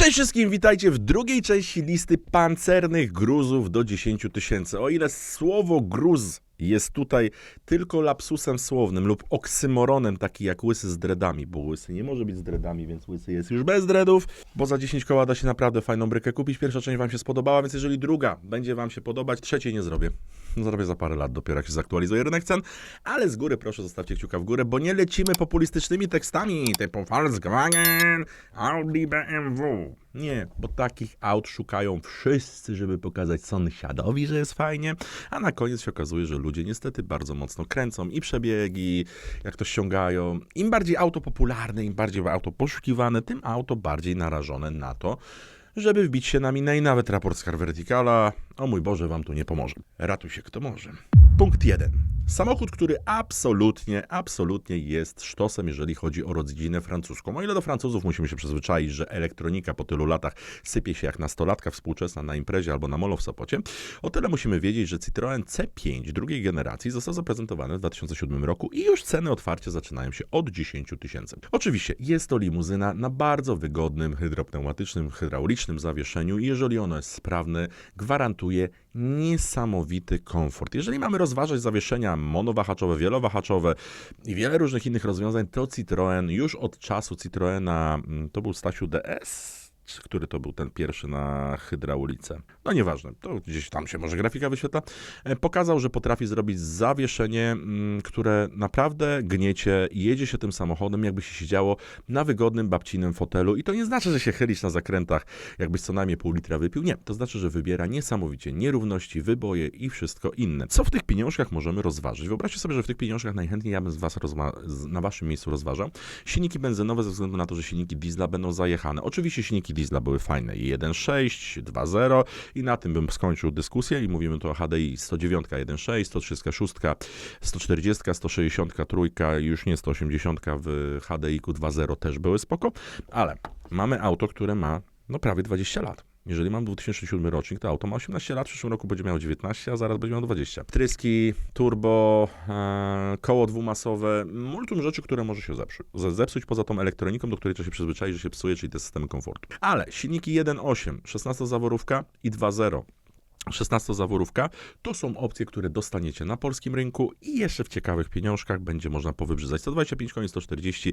Cześć wszystkim, witajcie w drugiej części listy pancernych gruzów do 10 tysięcy. O ile słowo gruz jest tutaj tylko lapsusem słownym lub oksymoronem, taki jak łysy z dreadami, bo łysy nie może być z dreadami, więc łysy jest już bez dreadów, bo za 10 koła da się naprawdę fajną brykę kupić. Pierwsza część wam się spodobała, więc jeżeli druga będzie wam się podobać, trzeciej nie zrobię. Zrobię za parę lat, dopiero jak się zaktualizuje rynek cen, ale z góry proszę zostawcie kciuka w górę, bo nie lecimy populistycznymi tekstami typu Volkswagen, Audi, BMW. Nie, bo takich aut szukają wszyscy, żeby pokazać sąsiadowi, że jest fajnie, a na koniec się okazuje, że ludzie niestety bardzo mocno kręcą i przebiegi, jak to ściągają. Im bardziej auto popularne, im bardziej auto poszukiwane, tym auto bardziej narażone na to, żeby wbić się na minę i nawet raport z Verticala, o mój Boże, wam tu nie pomoże. Ratuj się kto może. Punkt 1. Samochód, który absolutnie, absolutnie jest sztosem, jeżeli chodzi o rodzinę francuską. O ile do Francuzów musimy się przyzwyczaić, że elektronika po tylu latach sypie się jak nastolatka współczesna na imprezie albo na molo w Sopocie, o tyle musimy wiedzieć, że Citroën C5 drugiej generacji został zaprezentowany w 2007 roku i już ceny otwarcie zaczynają się od 10 tysięcy. Oczywiście jest to limuzyna na bardzo wygodnym hydropneumatycznym, hydraulicznym zawieszeniu i jeżeli ono jest sprawne, gwarantuje niesamowity komfort. Jeżeli mamy rozważać zawieszenia monowahaczowe, wielowahaczowe i wiele różnych innych rozwiązań, to Citroën już od czasu Citroena, mm, to był Stasiu DS, który to był ten pierwszy na hydraulice. No nieważne, to gdzieś tam się może grafika wyświetla. E, Pokazał, że potrafi zrobić zawieszenie, mm, które naprawdę gniecie jedzie się tym samochodem, jakby się siedziało na wygodnym babcinym fotelu. I to nie znaczy, że się chylisz na zakrętach, jakbyś co najmniej pół litra wypił. Nie, to znaczy, że wybiera niesamowicie nierówności, wyboje i wszystko inne. Co w tych pieniążkach możemy rozważyć? Wyobraźcie sobie, że w tych pieniążkach najchętniej ja bym z was na waszym miejscu rozważał. Silniki benzynowe ze względu na to, że silniki diesla będą zajechane. Oczywiście silniki diesla były fajne. i 1.6, 2.0 i na tym bym skończył dyskusję i mówimy tu o HDI 109, 1.6, 136, 140, 160, trójka, już nie 180 w HDI-ku 2.0 też były spoko, ale mamy auto, które ma no prawie 20 lat. Jeżeli mam 2007 rocznik, to auto ma 18 lat, w przyszłym roku będzie miało 19, a zaraz będzie miało 20. Tryski, turbo, e, koło dwumasowe, multum rzeczy, które może się zepsuć. ze- Zepsuć poza tą elektroniką, do której trzeba się przyzwyczaić, że się psuje, czyli te systemy komfortu. Ale silniki 1.8, 16-zaworówka i 2.0 16-zaworówka to są opcje, które dostaniecie na polskim rynku i jeszcze w ciekawych pieniążkach będzie można powybrzydzać 125 koni, 140.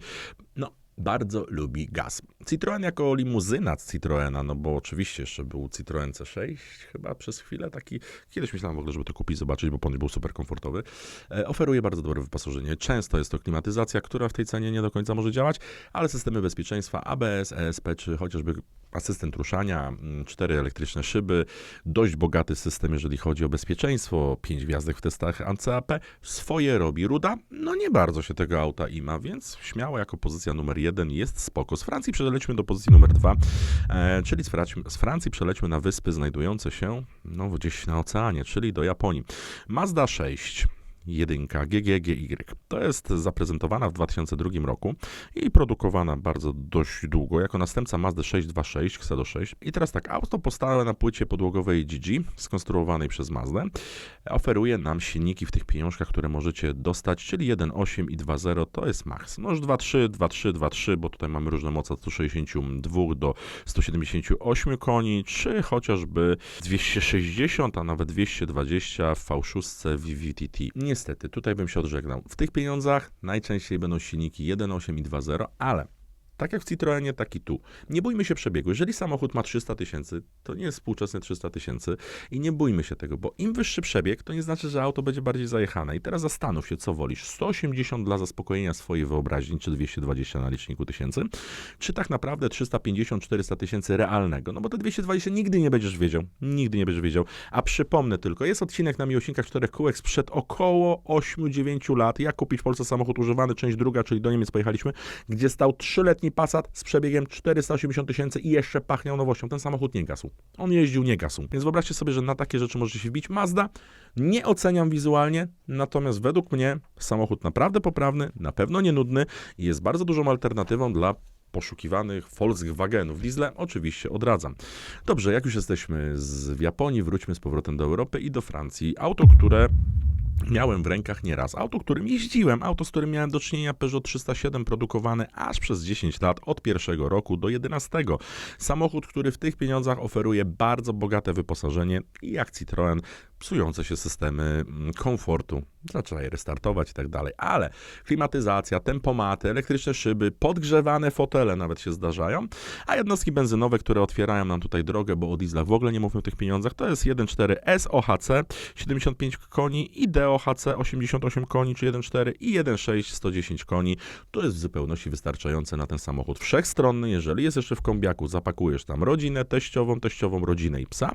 No, bardzo lubi gaz. Citroen jako limuzyna z Citroena, no bo oczywiście jeszcze był Citroen C6 chyba przez chwilę taki, kiedyś myślałem w ogóle, żeby to kupić, zobaczyć, bo ponoć był super komfortowy. E, oferuje bardzo dobre wyposażenie. Często jest to klimatyzacja, która w tej cenie nie do końca może działać, ale systemy bezpieczeństwa ABS, ESP czy chociażby asystent ruszania, mm, cztery elektryczne szyby, dość bogaty system, jeżeli chodzi o bezpieczeństwo, pięć gwiazdek w testach ANCAP, swoje robi Ruda, no nie bardzo się tego auta ima, więc śmiało jako pozycja numer jeden jest spoko. Z Francji przelećmy do pozycji numer dwa, e, czyli z, z Francji przelećmy na wyspy znajdujące się no, gdzieś na oceanie, czyli do Japonii. Mazda 6, jedynka GGGY. To jest zaprezentowana w 2002 roku i produkowana bardzo dość długo jako następca Mazda 626 Xedo 6. I teraz tak, auto powstałe na płycie podłogowej GG, skonstruowanej przez Mazdę, oferuje nam silniki w tych pieniążkach, które możecie dostać, czyli 1.8 i 2.0 to jest max. No już 2.3, 2.3, 2.3, bo tutaj mamy różne moce od 162 do 178 koni, czy chociażby 260, a nawet 220 w V6 VVTT. Niestety, tutaj bym się odżegnał. W tych pieniądzach najczęściej będą silniki 1.8 i 2.0, ale tak jak w Citroenie, tak i tu. Nie bójmy się przebiegu. Jeżeli samochód ma 300 tysięcy, to nie jest współczesne 300 tysięcy i nie bójmy się tego, bo im wyższy przebieg, to nie znaczy, że auto będzie bardziej zajechane. I teraz zastanów się, co wolisz. 180 dla zaspokojenia swojej wyobraźni, czy 220 na liczniku tysięcy, czy tak naprawdę 350-400 tysięcy realnego. No bo te 220 nigdy nie będziesz wiedział. Nigdy nie będziesz wiedział. A przypomnę tylko, jest odcinek na miłośnikach czterech kółek sprzed około 8-9 lat. Jak kupić w Polsce samochód używany, część druga, czyli do Niemiec pojechaliśmy, gdzie stał 3-letni Passat z przebiegiem 480 tysięcy i jeszcze pachniał nowością. Ten samochód nie gasł. On jeździł, nie gasł. Więc wyobraźcie sobie, że na takie rzeczy możecie się wbić. Mazda nie oceniam wizualnie, natomiast według mnie samochód naprawdę poprawny, na pewno nie nudny i jest bardzo dużą alternatywą dla poszukiwanych Volkswagenów. Diesle oczywiście odradzam. Dobrze, jak już jesteśmy z Japonii, wróćmy z powrotem do Europy i do Francji. Auto, które miałem w rękach nieraz. Auto, którym jeździłem, auto, z którym miałem do czynienia, Peugeot 307, produkowane aż przez 10 lat, od pierwszego roku do 11. Samochód, który w tych pieniądzach oferuje bardzo bogate wyposażenie i jak Citroën, psujące się systemy mm, komfortu. Zaczyna je restartować i tak dalej. Ale klimatyzacja, tempomaty, elektryczne szyby, podgrzewane fotele nawet się zdarzają, a jednostki benzynowe, które otwierają nam tutaj drogę, bo o dieslach w ogóle nie mówimy o tych pieniądzach, to jest 1.4 SOHC 75 koni i DOHC 88 koni, czy 1.4 i 1.6 110 koni. To jest w zupełności wystarczające na ten samochód wszechstronny. Jeżeli jest jeszcze w kombiaku, zapakujesz tam rodzinę teściową, teściową rodzinę i psa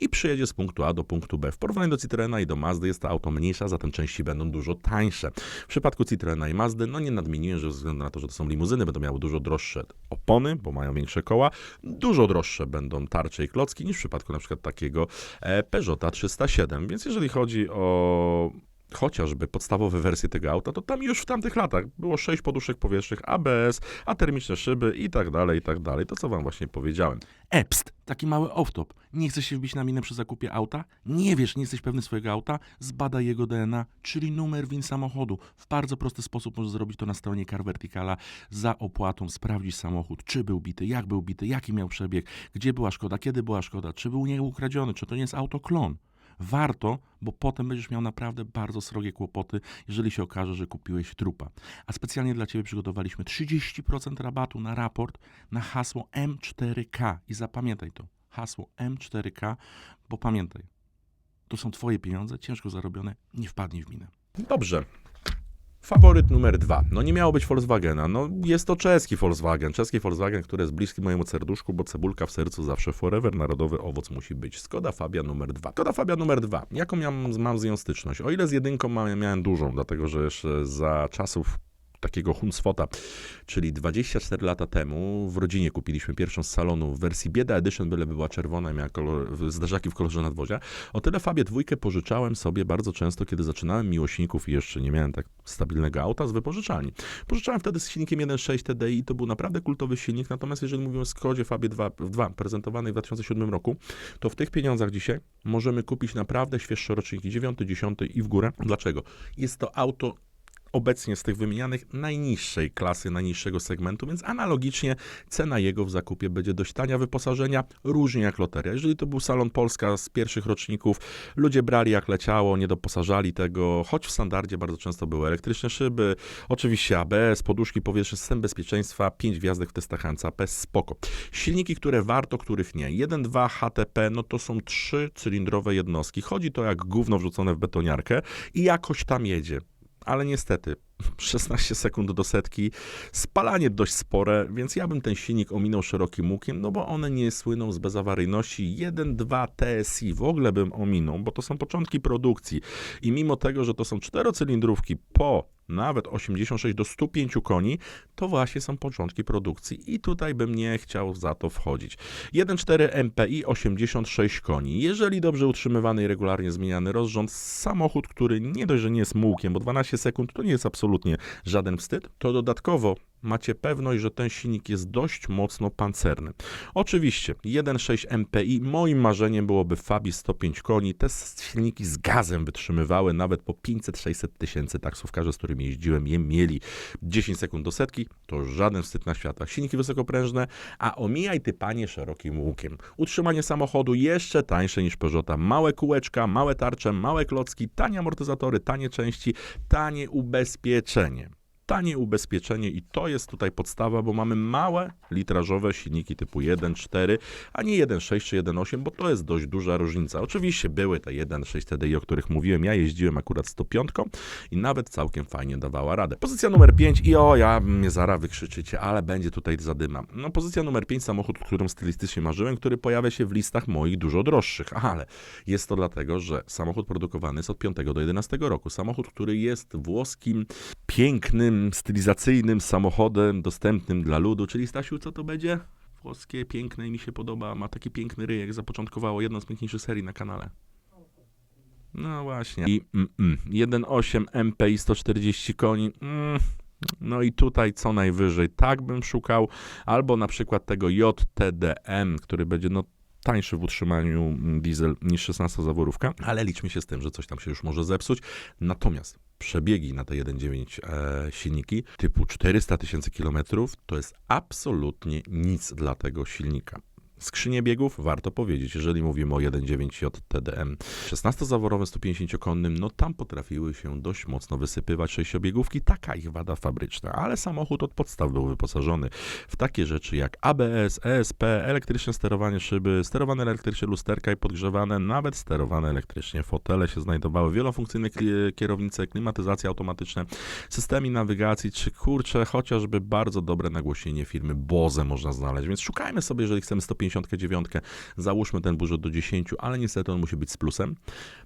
i przyjedzie z punktu A do punktu B. W porównaniu do Citroena i do Mazdy jest to auto mniejsze, a zatem części będą dużo tańsze. W przypadku Citroena i Mazdy, no nie nadmieniłem, że ze względu na to, że to są limuzyny, będą miały dużo droższe opony, bo mają większe koła, dużo droższe będą tarcze i klocki niż w przypadku na przykład takiego e, Peugeota 307. Więc jeżeli chodzi o chociażby podstawowe wersje tego auta, to tam już w tamtych latach było 6 poduszek powietrznych, ABS, atermiczne szyby i tak dalej, i tak dalej. To, co wam właśnie powiedziałem. Epst, taki mały off-top. Nie chcesz się wbić na minę przy zakupie auta? Nie wiesz, nie jesteś pewny swojego auta? Zbadaj jego DNA, czyli numer WIN samochodu. W bardzo prosty sposób możesz zrobić to na stronie Car Verticala. Za opłatą sprawdzić samochód, czy był bity, jak był bity, jaki miał przebieg, gdzie była szkoda, kiedy była szkoda, czy był nie ukradziony, czy to nie jest auto klon. Warto, bo potem będziesz miał naprawdę bardzo srogie kłopoty, jeżeli się okaże, że kupiłeś trupa. A specjalnie dla Ciebie przygotowaliśmy 30% rabatu na raport na hasło M4K. I zapamiętaj to, hasło M4K, bo pamiętaj, to są Twoje pieniądze, ciężko zarobione, nie wpadnij w minę. Dobrze. Faworyt numer dwa. No nie miało być Volkswagena. No jest to czeski Volkswagen. Czeski Volkswagen, który jest bliski mojemu serduszku, bo cebulka w sercu zawsze forever. Narodowy owoc musi być. Skoda Fabia numer dwa. Skoda Fabia numer dwa. Jaką miałem, mam z nią styczność? O ile z jedynką miałem, miałem dużą, dlatego że jeszcze za czasów takiego Hunsfota, czyli 24 lata temu w rodzinie kupiliśmy pierwszą z salonu w wersji Bieda Edition, byleby była czerwona miała kolor, zderzaki w kolorze nadwozia. O tyle Fabię dwójkę pożyczałem sobie bardzo często, kiedy zaczynałem miłośników i jeszcze nie miałem tak stabilnego auta z wypożyczalni. Pożyczałem wtedy z silnikiem 1.6 TDI i to był naprawdę kultowy silnik, natomiast jeżeli mówimy o Skodzie Fabie 2, 2 prezentowanej w 2007 roku, to w tych pieniądzach dzisiaj możemy kupić naprawdę świeższe roczniki 9, 10 i w górę. Dlaczego? Jest to auto obecnie z tych wymienianych najniższej klasy, najniższego segmentu, więc analogicznie cena jego w zakupie będzie dość tania wyposażenia, różnie jak loteria. Jeżeli to był Salon Polska z pierwszych roczników, ludzie brali jak leciało, nie doposażali tego, choć w standardzie bardzo często były elektryczne szyby, oczywiście ABS, poduszki powietrzne, system bezpieczeństwa, 5 gwiazdek w testach NCAP, spoko. Silniki, które warto, których nie. 1.2 HTP, no to są trzy cylindrowe jednostki. Chodzi to jak gówno wrzucone w betoniarkę i jakoś tam jedzie ale niestety 16 sekund do setki, spalanie dość spore, więc ja bym ten silnik ominął szerokim łukiem, no bo one nie słyną z bezawaryjności. 1-2 TSI w ogóle bym ominął, bo to są początki produkcji i mimo tego, że to są czterocylindrówki po nawet 86 do 105 koni, to właśnie są początki produkcji i tutaj bym nie chciał za to wchodzić. 1.4 MPI 86 koni. Jeżeli dobrze utrzymywany i regularnie zmieniany rozrząd, samochód, który nie dość, że nie jest mułkiem, bo 12 sekund to nie jest absolutnie żaden wstyd, to dodatkowo macie pewność, że ten silnik jest dość mocno pancerny. Oczywiście 1.6 MPI, moim marzeniem byłoby Fabi 105 koni. Te silniki z gazem wytrzymywały nawet po 500-600 tysięcy taksówkarze, z którymi jeździłem, je mieli 10 sekund do setki, to żaden wstyd na świata. Silniki wysokoprężne, a omijaj ty panie szerokim łukiem. Utrzymanie samochodu jeszcze tańsze niż Peugeota. Małe kółeczka, małe tarcze, małe klocki, tanie amortyzatory, tanie części, tanie ubezpieczenie tanie ubezpieczenie i to jest tutaj podstawa, bo mamy małe litrażowe silniki typu 1.4, a nie 1.6 czy 1.8, bo to jest dość duża różnica. Oczywiście były te 1.6 TDI, o których mówiłem, ja jeździłem akurat 105 i nawet całkiem fajnie dawała radę. Pozycja numer 5 i o, ja mnie zaraz wykrzyczycie, ale będzie tutaj zadyma. No pozycja numer 5, samochód, którym stylistycznie marzyłem, który pojawia się w listach moich dużo droższych, ale jest to dlatego, że samochód produkowany jest od 5 do 11 roku. Samochód, który jest włoskim, pięknym, stylizacyjnym samochodem dostępnym dla ludu, czyli Stasiu, co to będzie? Włoskie, piękne i mi się podoba, ma taki piękny ryjek, zapoczątkowało jedną z piękniejszych serii na kanale. No właśnie. I mm, mm, 1.8 MPI 140 koni. Mm. No i tutaj co najwyżej tak bym szukał, albo na przykład tego JTDM, który będzie no tańszy w utrzymaniu mm, diesel niż 16 zaworówka, ale liczmy się z tym, że coś tam się już może zepsuć. Natomiast przebiegi na te 1.9 e, silniki typu 400 tysięcy kilometrów to jest absolutnie nic dla tego silnika. Skrzynie biegów, warto powiedzieć, jeżeli mówimy o 1.9 JTDM 16-zaworowym 150-konnym, no tam potrafiły się dość mocno wysypywać sześciobiegówki, taka ich wada fabryczna, ale samochód od podstaw był wyposażony w takie rzeczy jak ABS, ESP, elektryczne sterowanie szyby, sterowane elektrycznie lusterka i podgrzewane, nawet sterowane elektrycznie fotele się znajdowały, wielofunkcyjne kierownice, klimatyzacja automatyczne, systemy nawigacji, czy kurczę, chociażby bardzo dobre nagłośnienie firmy Bose można znaleźć, więc szukajmy sobie, jeżeli chcemy 159, załóżmy ten budżet do 10, ale niestety on musi być z plusem.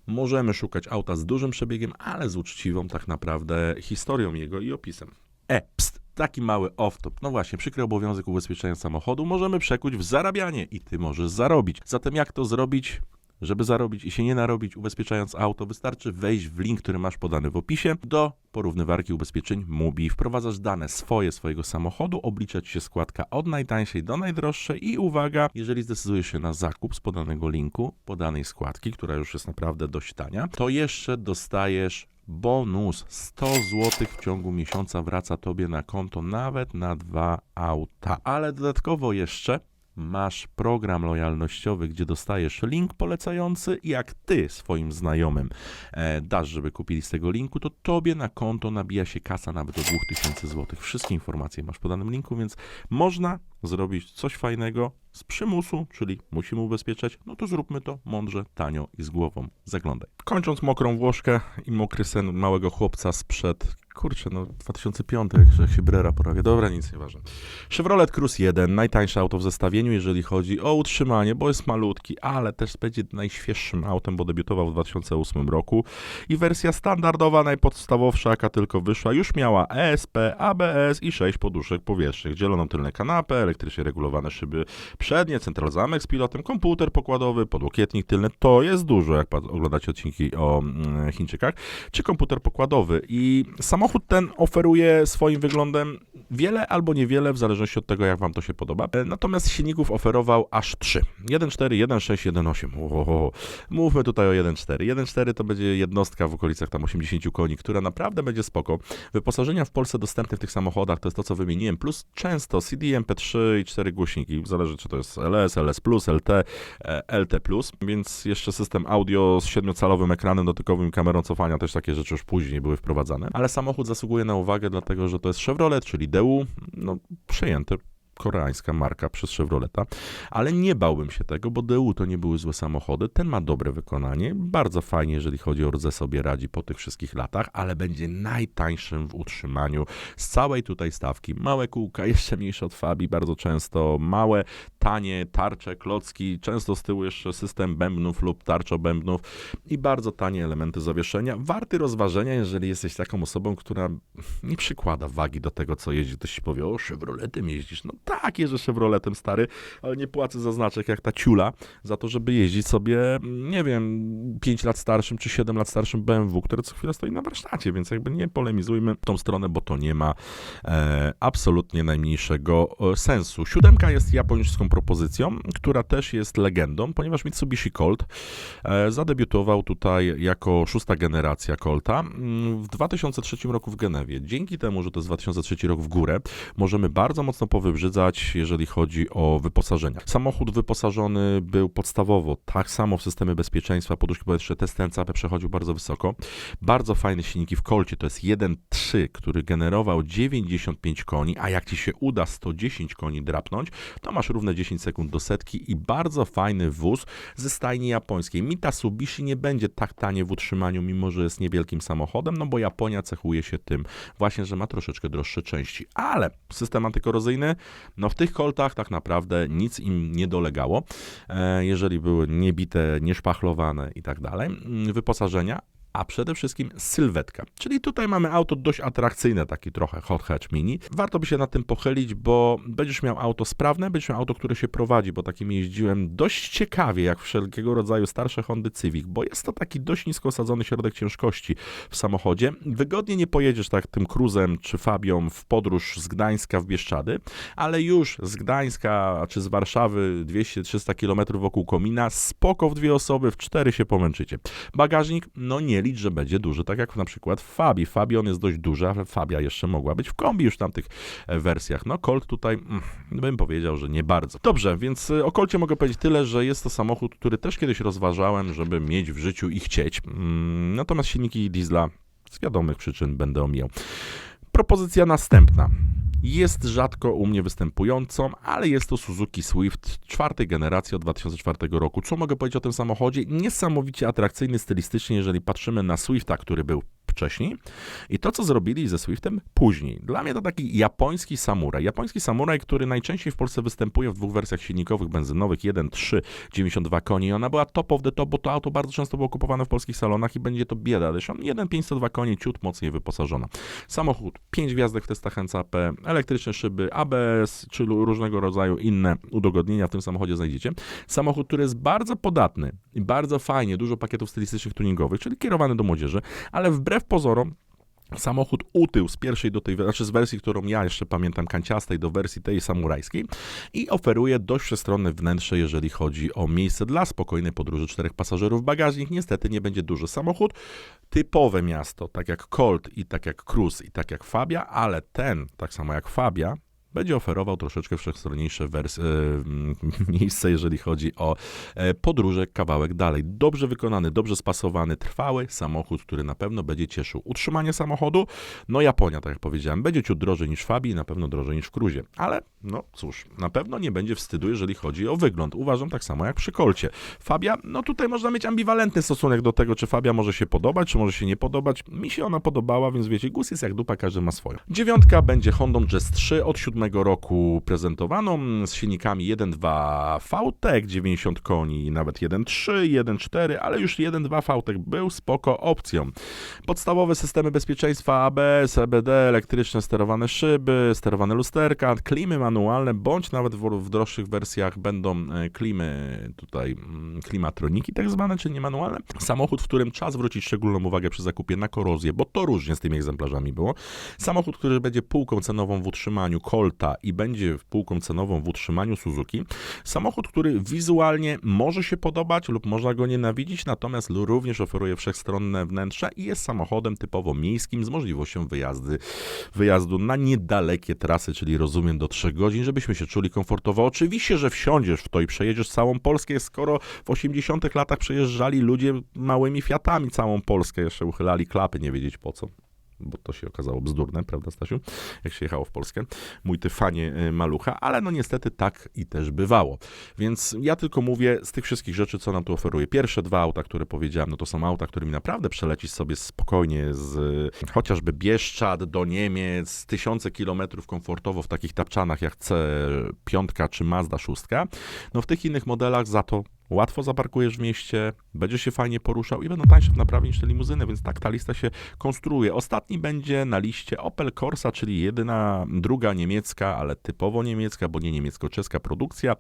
Możemy szukać auta z dużym przebiegiem, ale z uczciwą tak naprawdę historią jego i opisem. E, pst, taki mały off-top. No właśnie, przykry obowiązek ubezpieczenia samochodu możemy przekuć w zarabianie i ty możesz zarobić. Zatem jak to zrobić? Żeby zarobić i się nie narobić ubezpieczając auto, wystarczy wejść w link, który masz podany w opisie do porównywarki ubezpieczeń MUBI. Wprowadzasz dane swoje, swojego samochodu, oblicza ci się składka od najtańszej do najdroższej i uwaga, jeżeli zdecydujesz się na zakup z podanego linku, podanej składki, która już jest naprawdę dość tania, to jeszcze dostajesz bonus 100 zł w ciągu miesiąca wraca tobie na konto nawet na dwa auta. Ale dodatkowo jeszcze masz program lojalnościowy, gdzie dostajesz link polecający i jak ty swoim znajomym e, dasz, żeby kupili z tego linku, to tobie na konto nabija się kasa nawet do 2000 zł. Wszystkie informacje masz w podanym linku, więc można zrobić coś fajnego z przymusu, czyli musimy ubezpieczać, no to zróbmy to mądrze, tanio i z głową. Zaglądaj. Kończąc mokrą Włoszkę i mokry sen małego chłopca sprzed, kurczę, no 2005, jak się Brera poprawię. Dobra, nic nie ważne. Chevrolet Cruze 1, najtańsze auto w zestawieniu, jeżeli chodzi o utrzymanie, bo jest malutki, ale też będzie najświeższym autem, bo debiutował w 2008 roku. I wersja standardowa, najpodstawowsza, jaka tylko wyszła, już miała ESP, ABS i 6 poduszek powietrznych, dzieloną tylne kanapę, elektrycznie regulowane szyby przednie, central zamek z pilotem, komputer pokładowy, podłokietnik tylny, to jest dużo, jak oglądacie odcinki o mm, Chińczykach, czy komputer pokładowy. I samochód ten oferuje swoim wyglądem wiele albo niewiele, w zależności od tego, jak wam to się podoba. E, Natomiast silników oferował aż trzy. 1.4, 1.6, 1.8. Ohoho. Mówmy tutaj o 1.4. 1.4 to będzie jednostka w okolicach tam 80 koni, która naprawdę będzie spoko. Wyposażenia w Polsce dostępne w tych samochodach to jest to, co wymieniłem, plus często CD, MP3 i 4 głośniki. Zależy, czy to jest LS, LS+, LT, e, LT+, więc jeszcze system audio z 7-calowym ekranem dotykowym kamerą cofania, też takie rzeczy już później były wprowadzane. Ale samochód zasługuje na uwagę, dlatego, że to jest Chevrolet, czyli DU, no przejęte koreańska marka przez Chevroleta, ale nie bałbym się tego, bo DU to nie były złe samochody, ten ma dobre wykonanie, bardzo fajnie, jeżeli chodzi o rdze sobie radzi po tych wszystkich latach, ale będzie najtańszym w utrzymaniu z całej tutaj stawki. Małe kółka, jeszcze mniejsze od Fabi, bardzo często małe, tanie tarcze, klocki, często z tyłu jeszcze system bębnów lub tarczo bębnów i bardzo tanie elementy zawieszenia. Warty rozważenia, jeżeli jesteś taką osobą, która nie przykłada wagi do tego, co jeździ. Ktoś ci powie, o, Chevroletem jeździsz. No tak, jeżdżę Chevroletem, stary, ale nie płacę za znaczek jak ta ciula za to, żeby jeździć sobie, nie wiem, 5 lat starszym czy 7 lat starszym BMW, które co chwilę stoi na warsztacie, więc jakby nie polemizujmy w tą stronę, bo to nie ma e, absolutnie najmniejszego e, sensu. Siódemka jest japońską propozycją, która też jest legendą, ponieważ Mitsubishi Colt e, zadebiutował tutaj jako szósta generacja Colta mm, w 2003 roku w Genewie. Dzięki temu, że to jest 2003 rok w górę, możemy bardzo mocno powybrzydzać, jeżeli chodzi o wyposażenia. Samochód wyposażony był podstawowo tak samo w systemy bezpieczeństwa, poduszki powietrzne, test NCAP przechodził bardzo wysoko. Bardzo fajne silniki w Colcie, to jest 1.3, który generował 95 koni, a jak ci się uda 110 koni drapnąć, to masz równe 10 sekund do setki i bardzo fajny wóz ze stajni japońskiej. Mitsubishi nie będzie tak tanie w utrzymaniu, mimo że jest niewielkim samochodem, no bo Japonia cechuje się tym właśnie, że ma troszeczkę droższe części. Ale system antykorozyjny, no w tych koltach tak naprawdę nic im nie dolegało. E, jeżeli były niebite, nieszpachlowane i tak dalej, mm, wyposażenia, a przede wszystkim sylwetka. Czyli tutaj mamy auto dość atrakcyjne, taki trochę hot hatch mini. Warto by się nad tym pochylić, bo będziesz miał auto sprawne, będziesz miał auto, które się prowadzi, bo takim jeździłem dość ciekawie, jak wszelkiego rodzaju starsze Hondy Civic, bo jest to taki dość nisko osadzony środek ciężkości w samochodzie. Wygodnie nie pojedziesz tak tym cruzem czy Fabią w podróż z Gdańska w Bieszczady, ale już z Gdańska czy z Warszawy 200-300 km wokół komina, spoko w dwie osoby, w cztery się pomęczycie. Bagażnik, no nie że będzie duży, tak jak na przykład w. Fabii on jest dość duży, ale Fabia jeszcze mogła być w kombi już w tamtych e, wersjach. No Colt tutaj, mm, bym powiedział, że nie bardzo. Dobrze, więc y, o Colcie mogę powiedzieć tyle, że jest to samochód, który też kiedyś rozważałem, żeby mieć w życiu i chcieć. Mm, Natomiast silniki diesla z wiadomych przyczyn będę omijał. Propozycja następna. Jest rzadko u mnie występującą, ale jest to Suzuki Swift czwartej generacji od 2004 roku. Co mogę powiedzieć o tym samochodzie? Niesamowicie atrakcyjny stylistycznie, jeżeli patrzymy na Swifta, który był wcześniej i to, co zrobili ze Swiftem później. Dla mnie to taki japoński samuraj. Japoński samuraj, który najczęściej w Polsce występuje w dwóch wersjach silnikowych, benzynowych, 1.3, 92 koni. Ona była top of the top, bo to auto bardzo często było kupowane w polskich salonach i będzie to bieda. Zresztą 1.502 koni, ciut mocniej wyposażona. Samochód, 5 gwiazdek w testach NCAP, elektryczne szyby, ABS, czy różnego rodzaju inne udogodnienia w tym samochodzie znajdziecie. Samochód, który jest bardzo podatny i bardzo fajnie, dużo pakietów stylistycznych tuningowych, czyli kierowany do młodzieży, ale wbrew pozorom Samochód utył z pierwszej do tej, znaczy z wersji, którą ja jeszcze pamiętam, kanciastej, do wersji tej samurajskiej i oferuje dość przestronne wnętrze, jeżeli chodzi o miejsce dla spokojnej podróży czterech pasażerów. Bagażnik niestety nie będzie duży. Samochód typowe miasto, tak jak Colt i tak jak Cruze i tak jak Fabia, ale ten, tak samo jak Fabia, będzie oferował troszeczkę wszechstronniejsze wers- e, miejsce, jeżeli chodzi o e, podróże kawałek dalej. Dobrze wykonany, dobrze spasowany, trwały samochód, który na pewno będzie cieszył utrzymanie samochodu. No Japonia, tak jak powiedziałem, będzie ciut drożej niż Fabii, na pewno drożej niż w Cruzie. Ale no cóż, na pewno nie będzie wstydu, jeżeli chodzi o wygląd. Uważam tak samo jak przy Kolcie. Fabia, no tutaj można mieć ambiwalentny stosunek do tego, czy Fabia może się podobać, czy może się nie podobać. Mi się ona podobała, więc wiecie, gust jest jak dupa, każdy ma swoją. Dziewiątka będzie Hondą Jazz 3 od 7 roku prezentowaną z silnikami 1.2 VTEC 90 koni, nawet 1.3, 1.4, ale już 1.2 VTEC był spoko opcją. Podstawowe systemy bezpieczeństwa ABS, EBD, elektryczne sterowane szyby, sterowane lusterka, klimy manualne, bądź nawet w, w droższych wersjach będą e, klimy tutaj, mm, klimatroniki tak zwane, czyli niemanualne. Samochód, w którym czas zwrócić szczególną uwagę przy zakupie na korozję, bo to różnie z tymi egzemplarzami było. Samochód, który będzie półką cenową w utrzymaniu Colta i będzie półką cenową w utrzymaniu Suzuki. Samochód, który wizualnie może się podobać lub można go nienawidzić, natomiast również oferuje wszechstronne wnętrze i jest samochodem typowo miejskim z możliwością wyjazdy, wyjazdu na niedalekie trasy, czyli rozumiem do 3 godzin, żebyśmy się czuli komfortowo. Oczywiście, że wsiądziesz w to i przejedziesz całą Polskę, skoro w 80 latach przejeżdżali ludzie małymi Fiatami całą Polskę, jeszcze uchylali klapy, nie wiedzieć po co bo to się okazało bzdurne, prawda Stasiu, jak się jechało w Polskę. Mój ty fanie y, malucha, ale no niestety tak i też bywało. Więc ja tylko mówię z tych wszystkich rzeczy, co nam tu oferuje. Pierwsze dwa auta, które powiedziałem, no to są auta, którymi naprawdę przelecisz sobie spokojnie z chociażby Bieszczad do Niemiec, tysiące kilometrów komfortowo w takich tapczanach jak C5 czy Mazda 6. No w tych innych modelach za to Łatwo zaparkujesz w mieście, będziesz się fajnie poruszał i będą tańsze w naprawie niż te limuzyny, więc tak ta lista się konstruuje. Ostatni będzie na liście Opel Corsa, czyli jedyna, druga niemiecka, ale typowo niemiecka, bo nie niemiecko-czeska produkcja.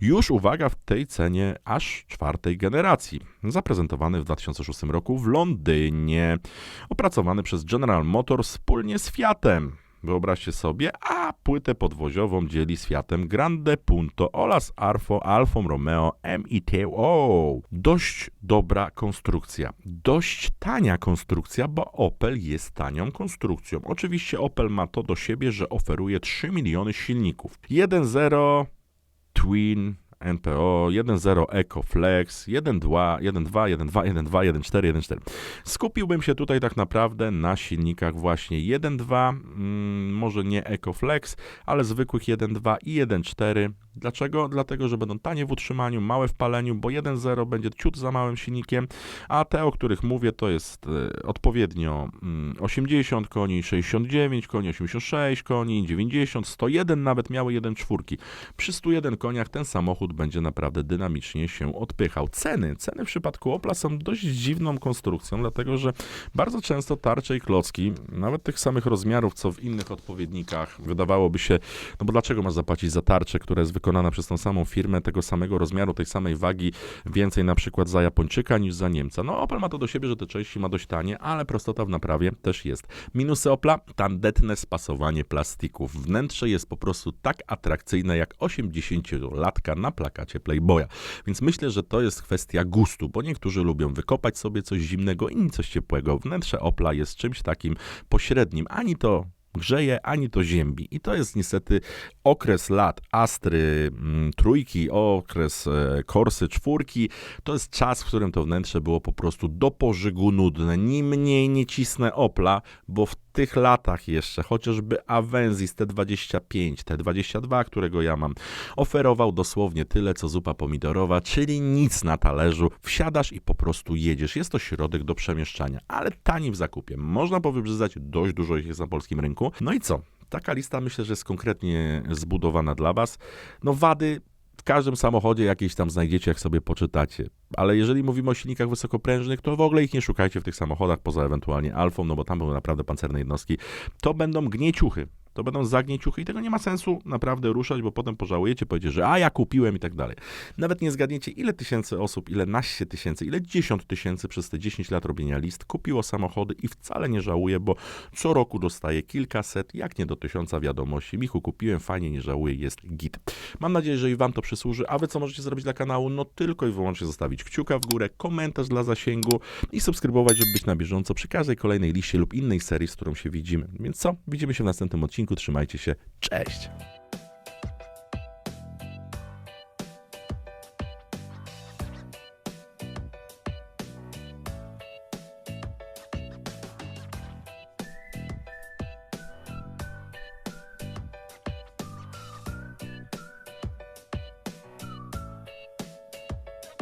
Już uwaga, w tej cenie aż czwartej generacji. Zaprezentowany w 2006 roku w Londynie. Opracowany przez General Motors wspólnie z Fiatem. Wyobraźcie sobie, a płytę podwoziową dzieli z Fiatem Grande Punto oraz Alfo, Alfą Romeo MITO. Dość dobra konstrukcja. Dość tania konstrukcja, bo Opel jest tanią konstrukcją. Oczywiście Opel ma to do siebie, że oferuje 3 miliony silników. 1.0 Twin NPO, 1.0 EcoFlex, 1.2, 1.2, 1.2, 1.2, 1.4, 1.4. Skupiłbym się tutaj tak naprawdę na silnikach właśnie 1.2, mm, może nie EcoFlex, ale zwykłych 1.2 i 1.4. Dlaczego? Dlatego, że będą tanie w utrzymaniu, małe w paleniu, bo 1.0 będzie ciut za małym silnikiem, a te, o których mówię, to jest e, odpowiednio mm, 80 koni, 69 koni, 86 koni, 90, 101 nawet miały 1.4. Przy 101 koniach ten samochód będzie naprawdę dynamicznie się odpychał. Ceny. Ceny w przypadku Opla są dość dziwną konstrukcją, dlatego że bardzo często tarcze i klocki, nawet tych samych rozmiarów, co w innych odpowiednikach, wydawałoby się, no bo dlaczego masz zapłacić za tarczę, która jest wykonana przez tą samą firmę, tego samego rozmiaru, tej samej wagi, więcej na przykład za Japończyka niż za Niemca. No Opel ma to do siebie, że te części ma dość tanie, ale prostota w naprawie też jest. Minusy Opla? Tandetne spasowanie plastików. Wnętrze jest po prostu tak atrakcyjne jak 80-latka na plakacie Playboya. Więc myślę, że to jest kwestia gustu, bo niektórzy lubią wykopać sobie coś zimnego, inni coś ciepłego. Wnętrze Opla jest czymś takim pośrednim. Ani to grzeje, ani to ziębi. I to jest niestety okres lat Astry mm, trójki, okres e, Korsy czwórki. To jest czas, w którym to wnętrze było po prostu do pożygu nudne. Ni mniej nie cisnę Opla, bo w tych latach jeszcze chociażby Avensis T25, T22, którego ja mam, oferował dosłownie tyle, co zupa pomidorowa, czyli nic na talerzu. Wsiadasz i po prostu jedziesz. Jest to środek do przemieszczania, ale tani w zakupie. Można powybrzydzać, dość dużo ich jest na polskim rynku. No i co? Taka lista myślę, że jest konkretnie zbudowana dla Was. No wady w każdym samochodzie jakieś tam znajdziecie, jak sobie poczytacie. Ale jeżeli mówimy o silnikach wysokoprężnych, to w ogóle ich nie szukajcie w tych samochodach, poza ewentualnie Alfą, no bo tam były naprawdę pancerne jednostki. To będą gnieciuchy. To będą zagnieciuchy i tego nie ma sensu naprawdę ruszać, bo potem pożałujecie, powiecie, że a ja kupiłem i tak dalej. Nawet nie zgadniecie, ile tysięcy osób, ile naście tysięcy, ile dziesiąt tysięcy przez te 10 lat robienia list kupiło samochody i wcale nie żałuje, bo co roku dostaje kilkaset, jak nie do tysiąca wiadomości. Michu, kupiłem, fajnie, nie żałuję, jest git. Mam nadzieję, że i wam to przysłuży, a wy co możecie zrobić dla kanału? No tylko i wyłącznie zostawić kciuka w górę, komentarz dla zasięgu i subskrybować, żeby być na bieżąco przy każdej kolejnej liście lub innej serii, z którą się widzimy. Więc co? Widzimy się w następnym odcinku, trzymajcie się, cześć!